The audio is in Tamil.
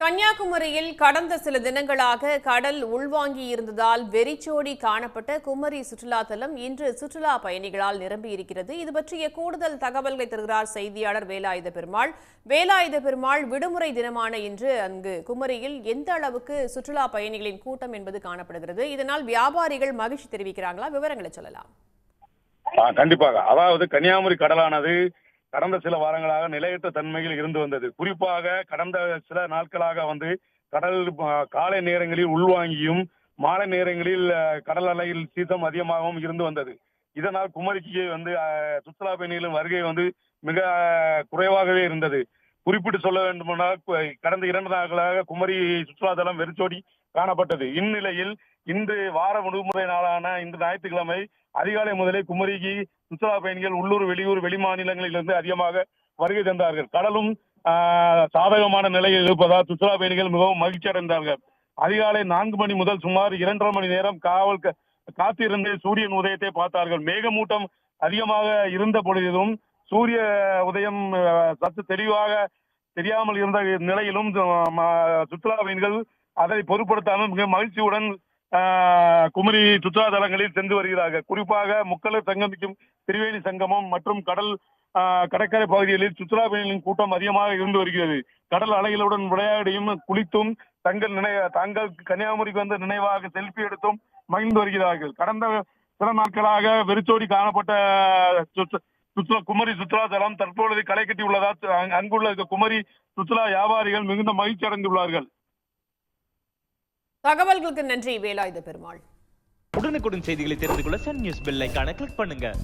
கன்னியாகுமரியில் கடந்த சில தினங்களாக கடல் உள்வாங்கி இருந்ததால் வெறிச்சோடி காணப்பட்ட குமரி சுற்றுலா தலம் இன்று சுற்றுலா பயணிகளால் நிரம்பியிருக்கிறது இது பற்றிய கூடுதல் தகவல்களை தருகிறார் செய்தியாளர் வேலாயுத பெருமாள். வேலாயுத பெருமாள் விடுமுறை தினமான இன்று அங்கு குமரியில் எந்த அளவுக்கு சுற்றுலா பயணிகளின் கூட்டம் என்பது காணப்படுகிறது. இதனால் வியாபாரிகள் மகிழ்ச்சி தெரிவிக்கிறாங்களா? விவரங்களை சொல்லலாம். கண்டிப்பாக. அதாவது கன்னியாகுமரி கடலானது கடந்த சில வாரங்களாக நிலையற்ற தன்மையில் இருந்து வந்தது. குறிப்பாக கடந்த சில நாட்களாக வந்து கடல் காலை நேரங்களில் உள்வாங்கியும் மாலை நேரங்களில் கடல் அலையில் சீதம் அதிகமாகவும் இருந்து வந்தது. இதனால் குமரிக்கு வந்து சுற்றுலா பயணிகளின் வருகை வந்து மிக குறைவாகவே இருந்தது. குறிப்பிட்டு சொல்ல வேண்டுமானால் கடந்த இரண்டு நாட்களாக குமரி சுற்றுலா தலம் வெறிச்சோடி காணப்பட்டது. இந்நிலையில் இன்று வார விடுமுறை நாளான இன்று ஞாயிற்றுக்கிழமை அதிகாலை முதலே குமரிக்கு சுற்றுலா பயணிகள் உள்ளூர் வெளியூர் வெளி மாநிலங்களிலிருந்து அதிகமாக வருகை தந்தார்கள். கடலும் ஆஹ், சாதகமான நிலையில் இருப்பதால் சுற்றுலா பயணிகள் மிகவும் மகிழ்ச்சி அடைந்தார்கள். அதிகாலை நான்கு மணி முதல் சுமார் இரண்டரை மணி நேரம் காவல் க- காத்திருந்து சூரியன் உதயத்தை பார்த்தார்கள். மேகமூட்டம் அதிகமாக இருந்த பொழுதிலும் சூரிய உதயம் சற்று தெளிவாக தெரியாமல் இருந்த நிலையிலும் சுற்றுலா பயணிகள் அதை பொருட்படுத்தாமல் மிக மகிழ்ச்சியுடன் ஆஹ், குமரி சுற்றுலா தலங்களில் சென்று வருகிறார்கள். குறிப்பாக முக்களர் சங்கமிக்கும் திரிவேணி சங்கமம் மற்றும் கடல் ஆஹ், கடற்கரை பகுதிகளில் சுற்றுலா பயணிகளின் கூட்டம் அதிகமாக இருந்து வருகிறது. கடல் அலைகளுடன் விளையாடியும் குளித்தும் தங்கள் நினை தாங்கள் கன்னியாகுமரிக்கு வந்த நினைவாக செல்ஃபி எடுத்தும் மகிழ்ந்து வருகிறார்கள். கடந்த சில நாட்களாக வெறிச்சோடி காணப்பட்ட சுற்று- சுற்றுலா குமரி சுற்றுலா தலம் தற்பொழுது களை கட்டி உள்ளதால் அங்கு- அங்குள்ள குமரி சுற்றுலா வியாபாரிகள் மிகுந்த மகிழ்ச்சி அடைந்துள்ளார்கள். தகவல்களுக்கு நன்றி வேலாயுத பெருமாள். உடனுக்குடன் செய்திகளை தெரிந்து கொள்ள சன் நியூஸ் பெல் ஐகானை கிளிக் பண்ணுங்க.